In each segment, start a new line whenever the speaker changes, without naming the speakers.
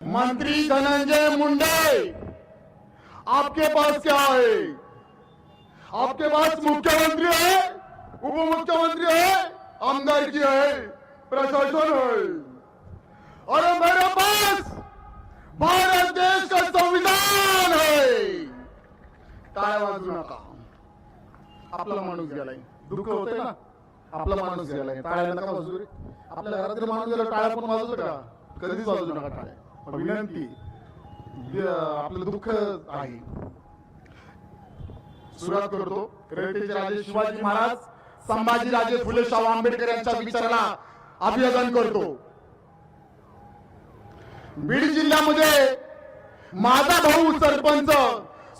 मंत्री धनंजय मुंडे आपके पास क्या है? आपके पास मुख्यमंत्री है? उप मुख्यमंत्री है आमदारकी है प्रशासन है। और मेरे पास भारत देश का संविधान है। काय वाजू नका. आपला माणूस गेलाय. दुःख होतंय ना? आपला माणूस गेलाय. टाळ्या नका वाजू रे आपल्या घरातील माणूस गेला टाळ्या पण वाजवलं का? कधीच वाजू नका टाळ्या. विनंती आपलं दुःख आहे. सुरुवात करतो. रयतेचे राजे शिवाजी महाराज संभाजी राजे फुले शाहू आंबेडकर यांच्या विचाराला अभिवादन करतो. बीड जिल्ह्यामध्ये माझा भाऊ सरपंच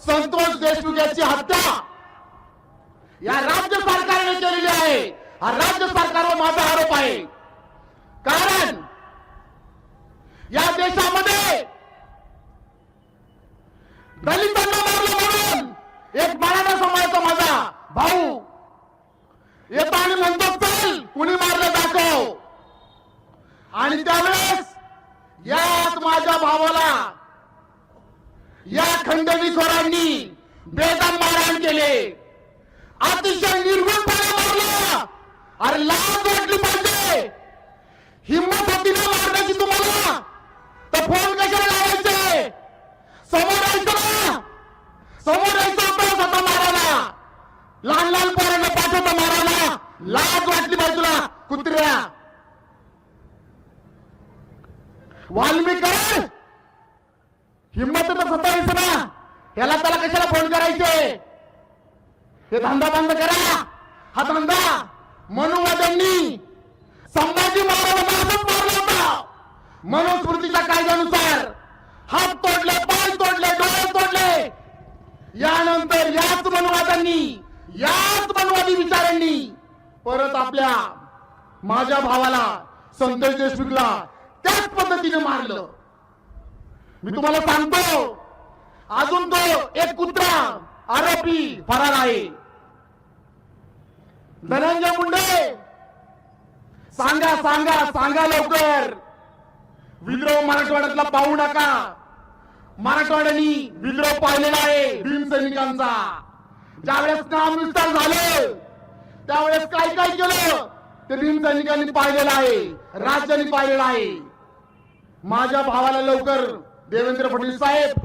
संतोष देशमुख याची हत्या या राज्य सरकारने केलेली आहे. हा राज्य सरकारवर माझा आरोप आहे. कारण या देशामध्ये दलितांना मारलं म्हणून एक मराठा समाजाचा माझा भाऊ येतो आणि म्हणतो चल कुणी मारलं दाखव आणि त्यावेळेस याच माझ्या भावाला. या खंडणीखोरांनी बेदम मारहाण केले. अतिशय निर्गुणपणे मारला. अरे लाज वाटली पाहिजे. हिंमत होती ना मारण्याची तुम्हाला? तर फोन कशाला लावायचे? समोर यायचं ना समोर यायचं होतं स्वतः मारायला. लहान लहान पोरांना पाठवता मारायला. लाज वाटली पाहिजे तुला कुत्र्या. वाल्मिक हिंमत तर सत्तावीस ना याला त्याला कशाला फोन करायचे? हे धंदा बंद करा. हा धंदा मनुवाद्यांनी संभाजी महाराजांना मारला होता. मनुस्मृतीच्या कायद्यानुसार हात तोडले पाय तोडले डोळे तोडले. यानंतर याच मनुवाद्यांनी याच मनुवादी विचारांनी परत आपल्या माझ्या भावाला संतोष देशमुखला त्याच पद्धतीने मारलं. मी तुम्हाला सांगतो अजून तो एक कुत्रा आरोपी फरार आहे. धनंजय मुंडे सांगा सांगा सांगा लवकर. विद्रोह मराठवाड्यातला पाहू नका. मराठवाड्यानी विद्रोह पाहिलेला आहे भीम सैनिकांचा ज्यावेळेस नाम विस्तार झाले त्यावेळेस काय काय केलं? ते भीम सैनिकांनी पाहिलेलं आहे राज्यांनी पाहिलेलं आहे. माझ्या भावाला लवकर देवेंद्र फडणवीस साहेब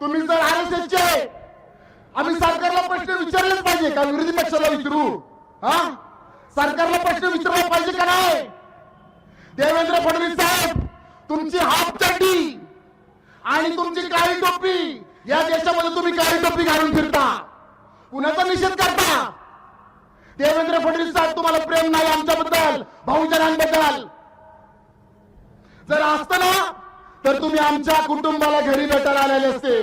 तुम्ही जर आर एस एसचे आम्ही सरकारला प्रश्न विचारलेच पाहिजे का? विरोधी पक्षाला विचारू? हा? सरकारला प्रश्न विचारला पाहिजे का नाही? देवेंद्र फडणवीस साहेब तुमची हाफ चड्डी आणि तुमची काळी टोपी या देशामध्ये तुम्ही काळी टोपी घालून फिरता. कुणाचा निषेध करता. देवेंद्र फडणवीस साहेब तुम्हाला प्रेम नाही आमच्याबद्दल बहुजनांबद्दल जर असतं ना तर तुम्ही आमच्या कुटुंबाला घरी भेटायला आलेले असते.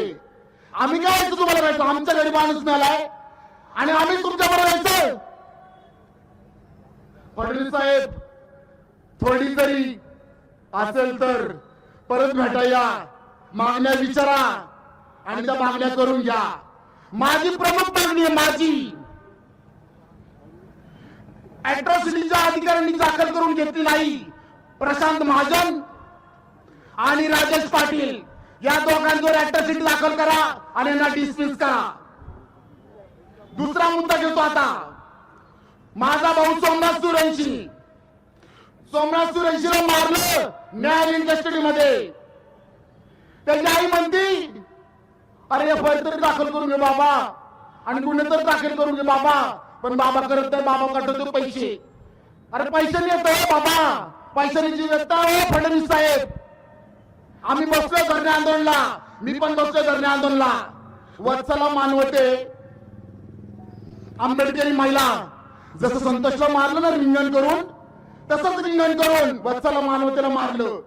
आम्ही काय यायचं तुम्हाला भेटतो? आमच्या घरी माणूस मिळालाय. आणि आम्ही तुमच्या बरोबर यायचं फडणवीस साहेब थोडी तरी असेल तर परत भेटाया मागण्या विचारा आणि त्या मागण्या करून घ्या. माझी प्रमुख मागणी आहे माझी अॅट्रॉसिटीच्या अधिकाऱ्यांनी दाखल करून घेतली नाही. प्रशांत महाजन आणि राजेश पाटील या दोघांवर अॅट्रॉसिटी दाखल करा आणि यांना डिसमिस करा. दुसरा मुद्दा घेतो आता. माझा भाऊ सोमनाथ सुरंशी. सोमनाथ सुरंशीला मारलं न्यायालयीन कस्टडी मध्ये त्याची आई म्हणती अरे एफ तरी दाखल करून घे बाबा. आणि गुन्हे तर दाखल करून घे बाबा. पण बाबा करत नाही बाबा काढतो पैसे. अरे पैसे येत हो बाबा. पैशाची व्यक्ता आहे हो फडणवीस साहेब. आम्ही बसलो धरणे आंदोलनला. मी पण बसलो धरणे आंदोलनला. वत्सला मानवते आंबेडकरी महिला. जसं संतोषला मारलं ना रिंगण करून तसंच रिंगण करून वत्सला मानवतेला मारलं.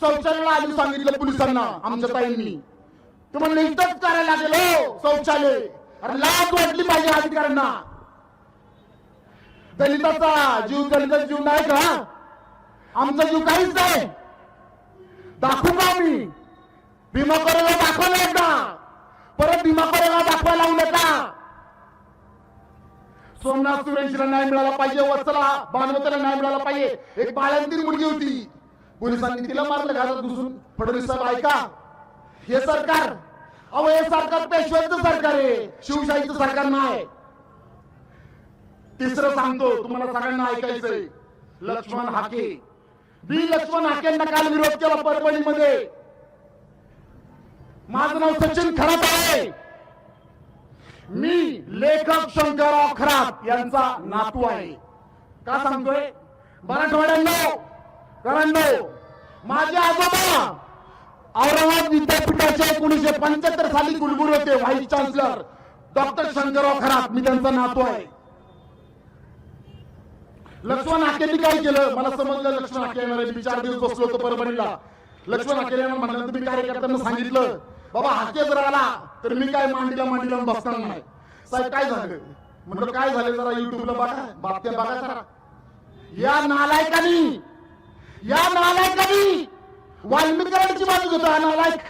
शौचालयाला आधी सांगितलं पोलिसांना आमच्या ताईंनी. तुम्हाला इथंच करायला लागेल हो, शौचालय. अरे लाज वाटली पाहिजे अधिकाऱ्यांना. दलिताचा जीव दलिताचा जीव नाही का? आमचा जीव काहीच नाही. दाखवू का आम्ही भीमा कोरेगाव दाखवलं एकदा. परत भीमा कोरेगाव दाखवायला लावू नका सोमनाथ सुरेशला न्याय मिळाला पाहिजे वत्सला भानवतेला न्याय मिळाला पाहिजे. एक बाळंतीन मुलगी होती. पोलिसांनी तिला मारलं घरात घुसून. फडणवीस साहेब ऐका हे सरकार अहो हे सरकार पेशव्यांचं सरकार आहे. शिवशाहीचं सरकार नाही. तिसरं सांगतो तुम्हाला सगळ्यांना ऐकायचंय. लक्ष्मण हाके. बी लक्ष्मण हाकेंना काल विरोध केला परभणीमध्ये माझं नाव सचिन खरात आहे. मी लेखक शंकरराव खरात यांचा नातू आहे. का सांगतोय? मराठवाड्यांनो करांनो माझे आजोबा औरंगाबाद विद्यापीठाचे एकोणीशे पंच्याहत्तर साली कुलगुरू होते vice chancellor doctor Shankarrao Kharat. मी त्यांचा नातू आहे. लक्ष्मण हाकेंनी काय केलं? मला समजलं लक्ष्मण हाके येणार आहे. मी चार दिवस बसलो होतो परभणीला. लक्ष्मण हाके येणार म्हणलं तुम्ही कार्यकर्त्यांना सांगितलं बाबा हाके जर आला तर मी काय मांडीला मांडीला बसणार नाही. साहेब काय झालं? म्हणलं काय झालं? जरा युट्यूबला बघा बातम्या बघा जरा. या नालायकानी या नालायकानी वाल्मिकरांची बाजू घेतो हा नालायक.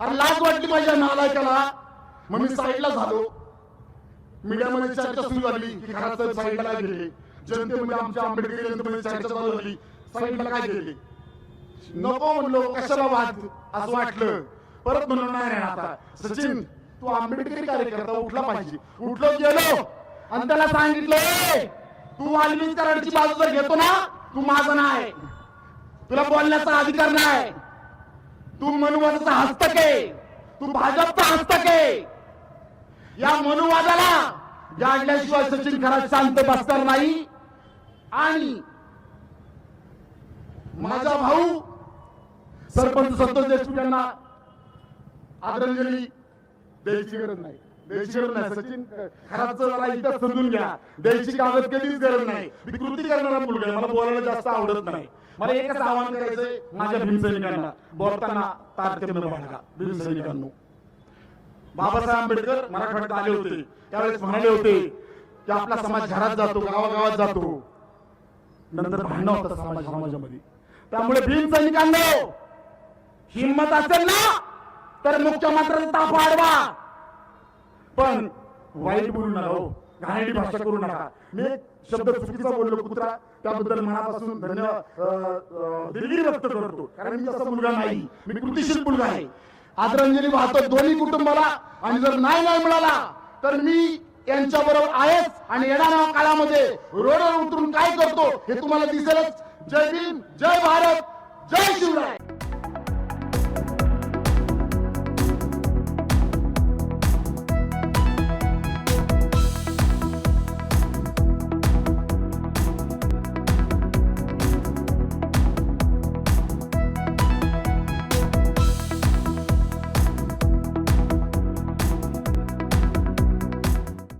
अरे लाज वाटली माझ्या नालायकाला. मग मी साईडला झालो. मीडियामध्ये चर्चा सुरू झाली की खासदार साईडला काय गेले. जनतेमध्ये आमच्या आंबेडकरी जनतेमध्ये चर्चा चालू झाली. साईडला काय गेले? नको म्हणलो कशाला वाद? असं वाटलं. परत म्हणून नाही आता. सचिन तू आंबेडकरी कार्यकर्ता उठला पाहिजे. उठलो गेलो. आणि त्याला सांगितलं तू तू वाल्मिकरांची बाजू जर घेतो ना तू माझा नाही. तुला बोलण्याचा अधिकार नाही. तू मनुवादाचा हस्तक आहे. तू भाजपचा हस्तक आहे. या मनुवादाला जाणल्याशिवाय सचिन खरा शांत बसणार नाही. आणि माझा भाऊ सरपंच संतोष देशमुख यांना आदरांजली द्यायची गरज नाही. द्यायची गरज नाही. सचिन खराच जरा इथं समजून घ्या. द्यायची कागद कधीच गरज नाही. मी कृती करणारा मुलगा आहे. मला बोलायला जास्त आवडत नाही. मला एकच आवाहन करायचंय माझ्या भीमसैनिकांना. बोलताना तारतम्य बाळगा भीमसैनिकांना. बाबासाहेब आंबेडकर मराठवाड्यात आले होते. त्यावेळेस म्हणाले होते की आपला समाज घरात जातो गावागावात जातो. नंतर भांडणं होतं समाज समाजामध्ये. त्यामुळे भीम सैनिकांनो हिंमत असेल ना तर मुख्यमंत्र्यांचा ताप वाढवा पण वाईट बोलू नका हो. घाणेरडी भाषा करू नका. मी शब्द चुकीचा बोललो कुत्रा. त्याबद्दल मनापासून धन्यवाद दिलगिरी व्यक्त करतो. कारण मी तसा मुलगा नाही. मी कृतीशील मुलगा आहे. आदरांजली वाहतो दोन्ही कुटुंबाला. आणि जर नाही नाही मिळाला तर मी यांच्या बरोबर आहेच आणि येणाऱ्या काळामध्ये रोडवर उतरून काय करतो हे तुम्हाला दिसेलच. जय भीम जय भारत जय शिवराय.